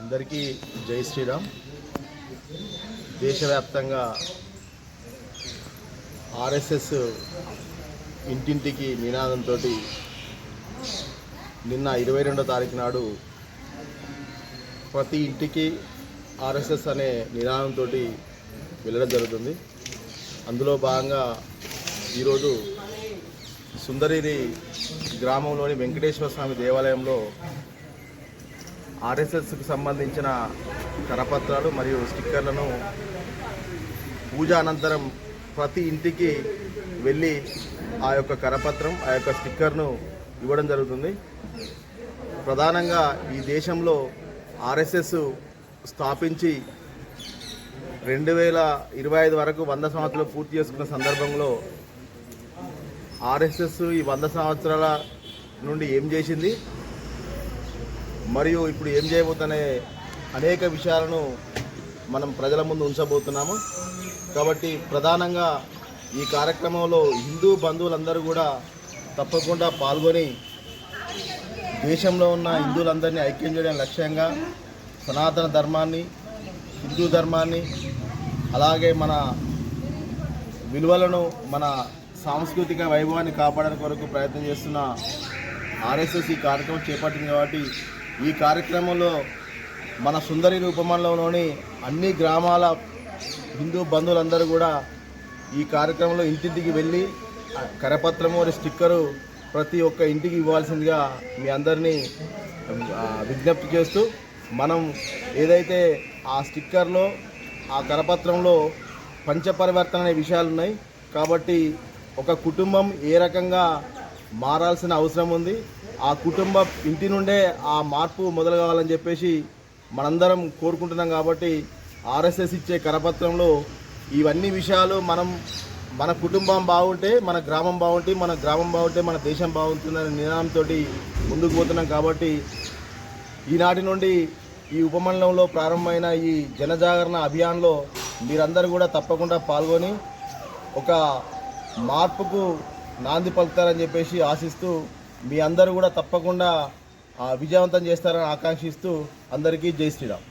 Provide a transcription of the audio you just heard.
అందరికీ జై శ్రీరామ్. దేశవ్యాప్తంగా ఆర్ఎస్ఎస్ ఇంటింటికి నినాదంతో నిన్న ఇరవై రెండో తారీఖు నాడు ప్రతి ఇంటికి ఆర్ఎస్ఎస్ అనే నినాదంతో వెళ్ళడం జరుగుతుంది. అందులో భాగంగా ఈరోజు సుందరిరి గ్రామంలోని వెంకటేశ్వర స్వామి దేవాలయంలో ఆర్ఎస్ఎస్కు సంబంధించిన కరపత్రాలు మరియు స్టిక్కర్లను పూజ అనంతరం ప్రతి ఇంటికి వెళ్ళి ఆ యొక్క కరపత్రం ఆ యొక్క స్టిక్కర్ను ఇవ్వడం జరుగుతుంది. ప్రధానంగా ఈ దేశంలో ఆర్ఎస్ఎస్ స్థాపించి రెండు వేల ఇరవై ఐదు వరకు వంద సంవత్సరాలు పూర్తి చేసుకున్న సందర్భంలో ఆర్ఎస్ఎస్ ఈ వంద సంవత్సరాల నుండి ఏం చేసింది? మరియు ఇప్పుడు ఏం చేయబోతునే అనేక విషయాలను మనం ప్రజల ముందు ఉంచబోతున్నాము. కాబట్టి ప్రధానంగా ఈ కార్యక్రమంలో హిందూ బంధువులందరూ కూడా తప్పకుండా పాల్గొని దేశంలో ఉన్న హిందువులందరినీ ఐక్యం చేయడం లక్ష్యంగా సనాతన ధర్మాన్ని హిందూ ధర్మాన్ని అలాగే మన విలువలను మన సాంస్కృతిక వైభవాన్ని కాపాడడానికి కొరకు ప్రయత్నం చేస్తున్న ఆర్ఎస్ఎస్ ఈ కార్యక్రమం చేపట్టింది కాబట్టి ఈ కార్యక్రమంలో మన సుందరి రూపమండలంలోని అన్ని గ్రామాల హిందూ బంధువులందరూ కూడా ఈ కార్యక్రమంలో ఇంటింటికి వెళ్ళి కరపత్రము అనే స్టిక్కరు ప్రతి ఒక్క ఇంటికి ఇవ్వాల్సిందిగా మీ అందరినీ విజ్ఞప్తి చేస్తూ మనం ఏదైతే ఆ స్టిక్కర్లో ఆ కరపత్రంలో పంచపరివర్తన అనే విషయాలు ఉన్నాయి కాబట్టి ఒక కుటుంబం ఏ రకంగా మారాల్సిన అవసరం ఉంది. ఆ కుటుంబ ఇంటి నుండే ఆ మార్పు మొదలు కావాలని చెప్పేసి మనందరం కోరుకుంటున్నాం కాబట్టి ఆర్ఎస్ఎస్ ఇచ్చే కరపత్రంలో ఇవన్నీ విషయాలు మనం మన కుటుంబం బాగుంటే మన గ్రామం బాగుంటే మన గ్రామం బాగుంటే మన దేశం బాగుంటుందనే నినాదంతో ముందుకు పోతున్నాం కాబట్టి ఈనాటి నుండి ఈ ఉపమండలంలో ప్రారంభమైన ఈ జనజాగరణ అభియాన్లో మీరందరూ కూడా తప్పకుండా పాల్గొని ఒక మార్పుకు నాంది పలుకుతారని చెప్పేసి ఆశిస్తూ మీ అందరూ కూడా తప్పకుండా ఆ, విజయవంతం చేస్తారని ఆకాంక్షిస్తూ అందరికీ జై శ్రీరామ్.